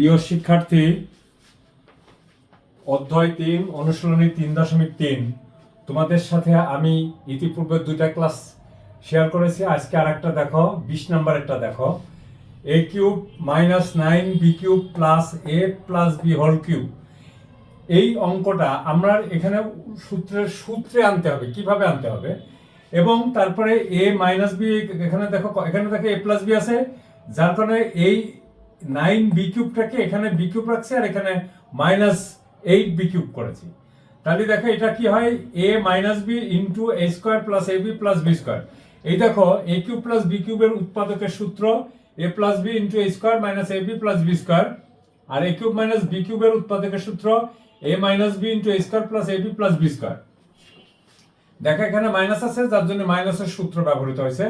প্রিয় শিক্ষার্থী, অধ্যায় তিন, অনুশীলনী তিন দশমিক তিন। তোমাদের সাথে আমি ইতিপূর্বে দুইটা ক্লাস শেয়ার করেছি, আজকে আর একটা দেখো, বিশ নাম্বার একটা দেখো। A cube minus nine b cube plus a plus b whole cube এই অঙ্কটা আমরা এখানে সূত্রের সূত্রে আনতে হবে, কীভাবে আনতে হবে? এবং তারপরে এ মাইনাস বি এখানে দেখো এখানে দেখো এ প্লাস বি আছে, যার কারণে এই নাইন বি কিউবটাকে এখানে বি কিউব রাখছি আর এখানে মাইনাস এইট বি কিউব করেছি। তাহলে দেখো এটা কি হয়? A minus b into a square plus a b plus b square এই দেখো এ কিউব প্লাস বি কিউবের উৎপাদকের সূত্র a plus b into a square minus a b plus b square R A cube minus B কিউবের উৎপাদকের সূত্র a minus b into a square plus a b plus b square দেখো এখানে minus আছে, যার জন্য মাইনাসের সূত্র ব্যবহৃত হয়েছে।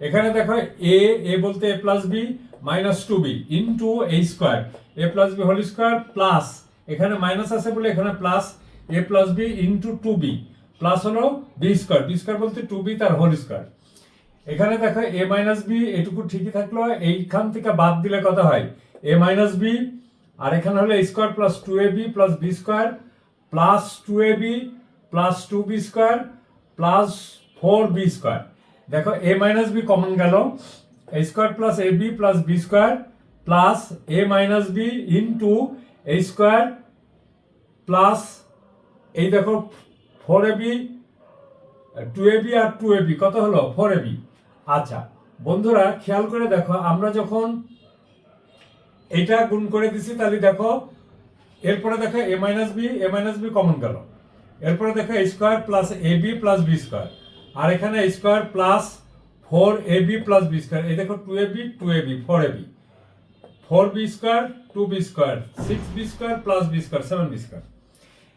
এখানে দেখো এ এ বলতে a plus b minus two b into a square a plus b whole square plus এখানে মাইনাস আছে বলে এখানে plus a plus b into two b plus হলো বি স্কোয়ার বি স্কোয়ার বলতে টু বি তার হোল স্কোয়ার এখানে দেখো এ minus B এটুকু ঠিকই থাকল, এইখান থেকে বাদ দিলে কত হয়? এ মাইনাস বি আর এখানে হলো square plus two a b plus b square plus two a b plus two b square plus four b square দেখো এ মাইনাস বি কমন গেল a square plus a b plus b square plus a minus b into a square plus এই দেখো four a b two a b R two A B কত হলো? Four A B আচ্ছা বন্ধুরা, খেয়াল করে দেখো, আমরা যখন এটা গুণ করে দিছি, তাহলে দেখো, এরপরে দেখো a minus b a minus b common গেল। এরপরে দেখো square plus a b plus b square আর এখানে square plus four a b plus b square. এই দেখো two a b, two a b, four a b. Four b square, two b square, six b square, plus b square, seven b square.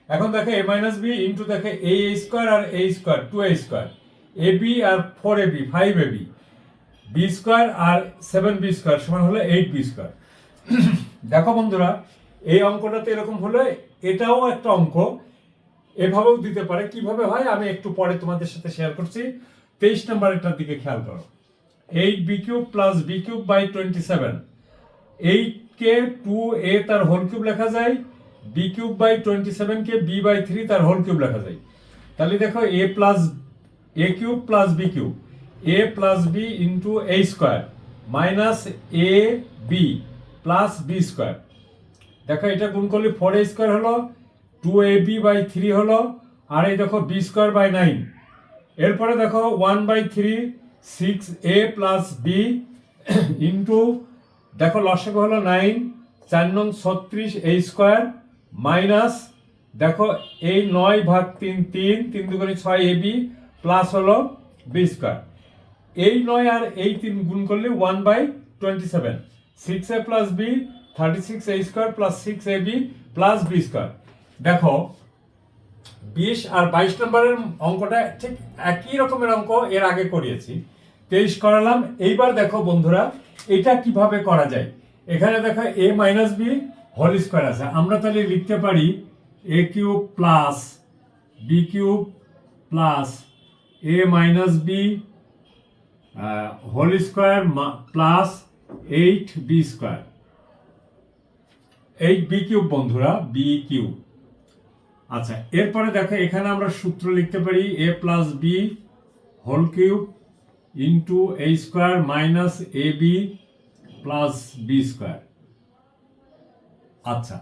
এখন দেখো এ minus B into দেখে এ square R a square, two a square. A b R four a b, five a b. B square R seven B square সমান হলো eight B square. দেখো বন্ধুরা, এই অঙ্কটাতে এরকম হলে এটাও একটা অঙ্ক। এভাবেও দিতে পারে। কীভাবে হয় আমি একটু পরে তোমাদের সাথে শেয়ার করছি। তেইশ নম্বরেরটার দিকে খেয়াল করো। Eight b cube plus b cube by twenty seven eight K two এ তার হোল কিউব লেখা যায় b cube by twenty seven K b by three তার হোল কিউব লেখা যায়। তাহলে দেখো a plus a cube plus b cube a plus b into a square minus a b plus b square দেখো এটা গুণ করলে ফোর এ square হলো two a b by three হলো, আর এই দেখো বি স্কোয়ার বাই নাইন এরপরে দেখো one by three six a plus b into দেখো লসাগু হলো নাইন চার নং ছত্রিশ এই স্কোয়ার মাইনাস দেখো এই নয় ভাগ তিন তিন তিন দুগুণে ছয় এ বি প্লাস হলো বি স্কোয়ার এই নয় আর এই তিন গুণ করলে one by twenty seven six a plus b thirty six a square plus six a b plus b square দেখো বিশ আর বাইশ নম্বরের অঙ্কটা ঠিক একই রকমের অঙ্ক এর আগে করিয়েছি। তেইশ করালাম। এইবার দেখো বন্ধুরা, এটা কীভাবে করা যায়? এখানে দেখো a minus b whole square আছে। আমরা তাহলে লিখতে পারি a cube plus b cube plus a minus b whole square plus eight b square eight b cube বন্ধুরা বি কিউব। আচ্ছা এরপরে দেখো, এখানে আমরা সূত্র লিখতে পারি a plus b whole cube into a square minus a b plus b square আচ্ছা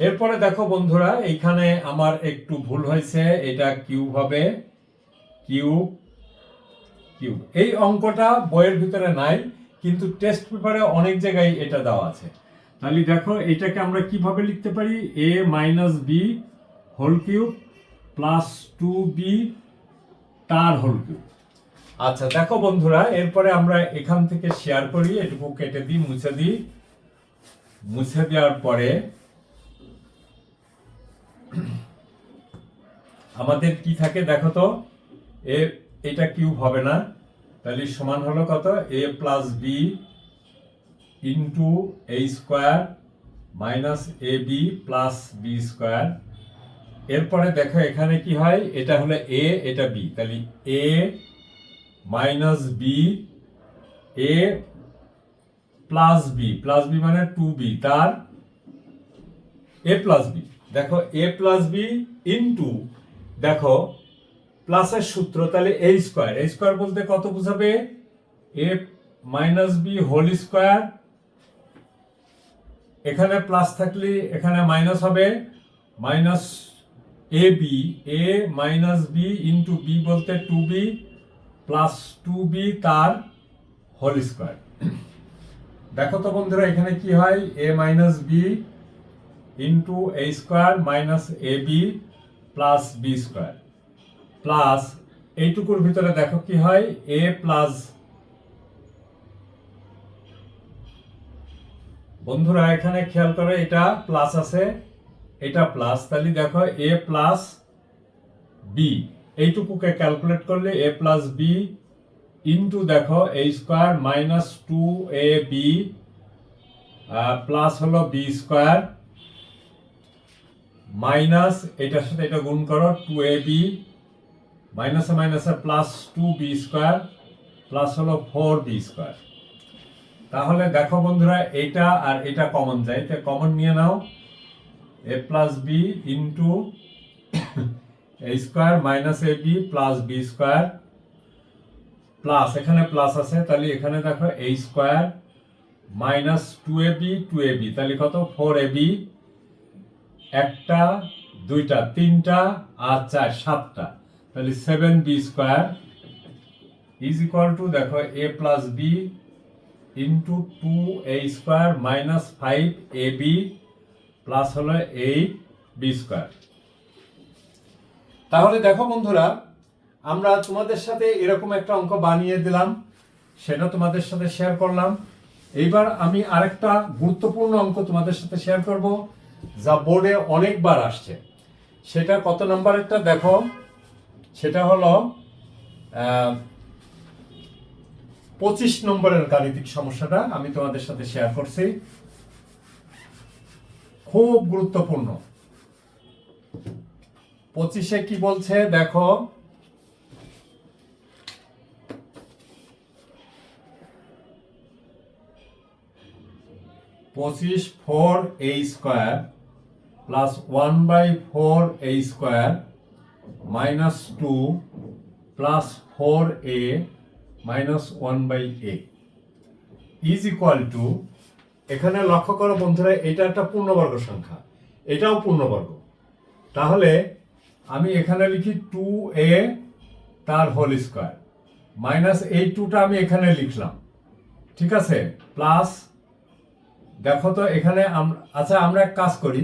এরপরে দেখো বন্ধুরা, এখানে আমার একটু ভুল হয়েছে, এটা কিউব হবে কিউব কিউব এই অঙ্কটা বইয়ের ভিতরে নাই, কিন্তু টেস্ট পেপারে অনেক জায়গায় এটা দেওয়া আছে। তাহলে দেখো, এটাকে আমরা কীভাবে লিখতে পারি? A minus b whole cube plus two b তার হোল কিউব আচ্ছা দেখো বন্ধুরা, এরপরে আমরা এখান থেকে শেয়ার করি, এটুকু কেটে দিই, মুছে দিই। মুছে দেওয়ার পরে আমাদের কি থাকে দেখো তো, এ, এটা কিউব হবে না। তাহলে সমান হলো কত? A plus b into a square minus a b plus b square এরপরে দেখো এখানে কি হয়? এটা হলো এ এটা বি তাহলে a minus b a plus b plus b মানে টু বি তার এ প্লাস বি দেখো এ প্লাস বি ইন্টু দেখো প্লাসের সূত্র, তাহলে এ স্কোয়ার এ স্কোয়ার বলতে কত বোঝাবে? A minus b whole square এখানে প্লাস থাকলে এখানে মাইনাস হবে। Minus a b a minus b into b বলতে two b plus two b তার হোল স্কোয়ার দেখো তো বন্ধুরা, এখানে কি হয়? A minus b into a square minus a b plus b square plus এইটুকুর ভিতরে দেখো কি হয়? এ প্লাস বন্ধুরা, এখানে খেয়াল করে, এটা প্লাস আছে এটা প্লাস তাহলে দেখো এ প্লাস বি এইটুকুকে ক্যালকুলেট করলে এ প্লাস বি ইন্টু দেখো a square minus two a b plus হলো বি স্কোয়ার মাইনাস এটার সাথে এটা গুণ করো টু এ বি মাইনাসে মাইনাসে plus two b square plus হলো ফোর বি স্কোয়ার তাহলে দেখো বন্ধুরা, এটা আর এটা কমন যায়। এটা কমন নিয়ে নাও। A plus b into a square minus a b plus b square plus এখানে প্লাস আছে, তাহলে এখানে দেখো a square minus two a b two a b তাহলে কত? ফোর এ বি একটা, দুইটা, তিনটা আর চার, সাতটা। তাহলে seven b square is equal to দেখো a plus b into two a square minus five a b plus হলো এইট বি স্কোয়ার। তাহলে দেখো বন্ধুরা, আমরা তোমাদের সাথে এরকম একটা অঙ্ক বানিয়ে দিলাম, সেটা তোমাদের সাথে শেয়ার করলাম। এইবার আমি আরেকটা গুরুত্বপূর্ণ অঙ্ক তোমাদের সাথে শেয়ার করব, যা বোর্ডে অনেকবার আসছে। সেটা কত নাম্বারেরটা দেখো? সেটা হলো পঁচিশ নম্বরের গাণিতিক সমস্যাটা আমি তোমাদের সাথে শেয়ার করছি। খুব গুরুত্বপূর্ণ। পঁচিশে কি বলছে? দেখো। পঁচিশ four a square plus one by four a square minus two plus four a minus one by a. Is equal to এখানে লক্ষ্য করো বন্ধুরা, এটা একটা পূর্ণবর্গ সংখ্যা। এটাও পূর্ণবর্গ। তাহলে আমি এখানে লিখি টু এ তার হোল স্কোয়ার মাইনাস এই টুটা আমি এখানে লিখলাম। ঠিক আছে? প্লাস দেখো তো এখানে আচ্ছা আমরা এক কাজ করি।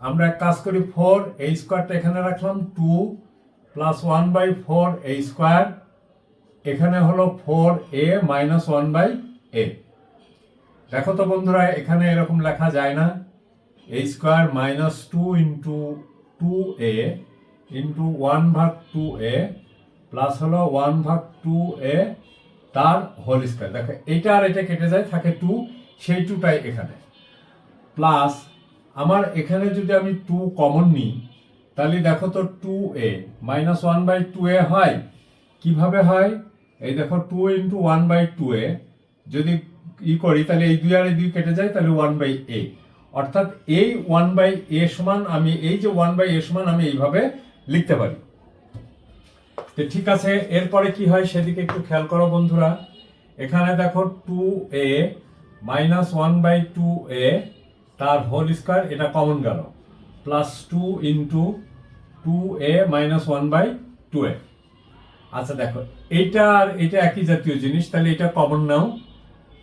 আমরা এক কাজ করি ফোর এই স্কোয়ারটা এখানে রাখলাম two plus one by four এই স্কোয়ার এখানে হলো four a minus one by a দেখো তো বন্ধুরা, এখানে এরকম লেখা যায় না। A square minus two into two a into one ভাগ টু এ প্লাস হলো ওয়ান ভাগ টু এ তার হোল স্কোয়ার দেখো, এটা আর এটা কেটে যায়, থাকে টু সেই টুটাই এখানে। প্লাস আমার এখানে যদি আমি টু কমন নিই, তাহলে দেখো তো two a minus one by two a হয়। কীভাবে হয়? এই দেখো two into one by two a যদি ই করি, তাহলে এই দুই আর এই দুই কেটে যায়, তাহলে ওয়ান বাই এ অর্থাৎ এই ওয়ান বাই এ সমান আমি, এই যে ওয়ান বাই এ সমান আমি এইভাবে লিখতে পারি। তো ঠিক আছে, এরপরে কি হয় সেদিকে একটু খেয়াল করো বন্ধুরা। এখানে দেখো two a minus one by two a তার হোল স্কোয়ার এটা কমন গেল। Plus two into two a minus one by two a আচ্ছা দেখো, এইটা আর এটা একই জাতীয় জিনিস, তাহলে এটা কমন নাও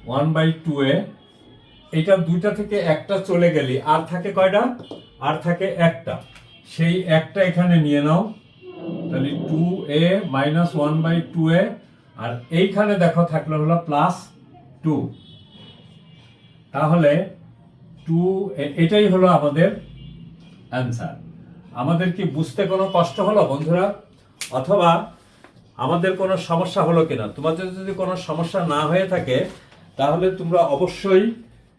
ওয়ান বাই টু এ এটা দুইটা থেকে একটা চলে গেলি। আর থাকে কয়টা? আর থাকে একটা। সেই একটা এখানে নিয়ে নাও। তাহলে two a minus one by two a আর এইখানে দেখো থাকল হলো প্লাস টু তাহলে টু এটাই হলো আমাদের অ্যান্সার আমাদের কি বুঝতে কোনো কষ্ট হলো বন্ধুরা? অথবা আমাদের কোনো সমস্যা হলো কিনা? তোমাদের যদি কোনো সমস্যা না হয়ে থাকে তাহলে তোমরা অবশ্যই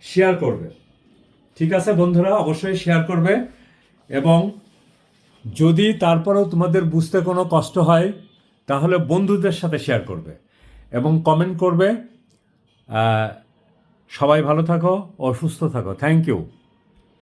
শেয়ার করবে। ঠিক আছে বন্ধুরা? অবশ্যই শেয়ার করবে। এবং যদি তারপরেও তোমাদের বুঝতে কোনো কষ্ট হয়, তাহলে বন্ধুদের সাথে শেয়ার করবে এবং কমেন্ট করবে। সবাই ভালো থাকো অসুস্থ থাকো। Thank you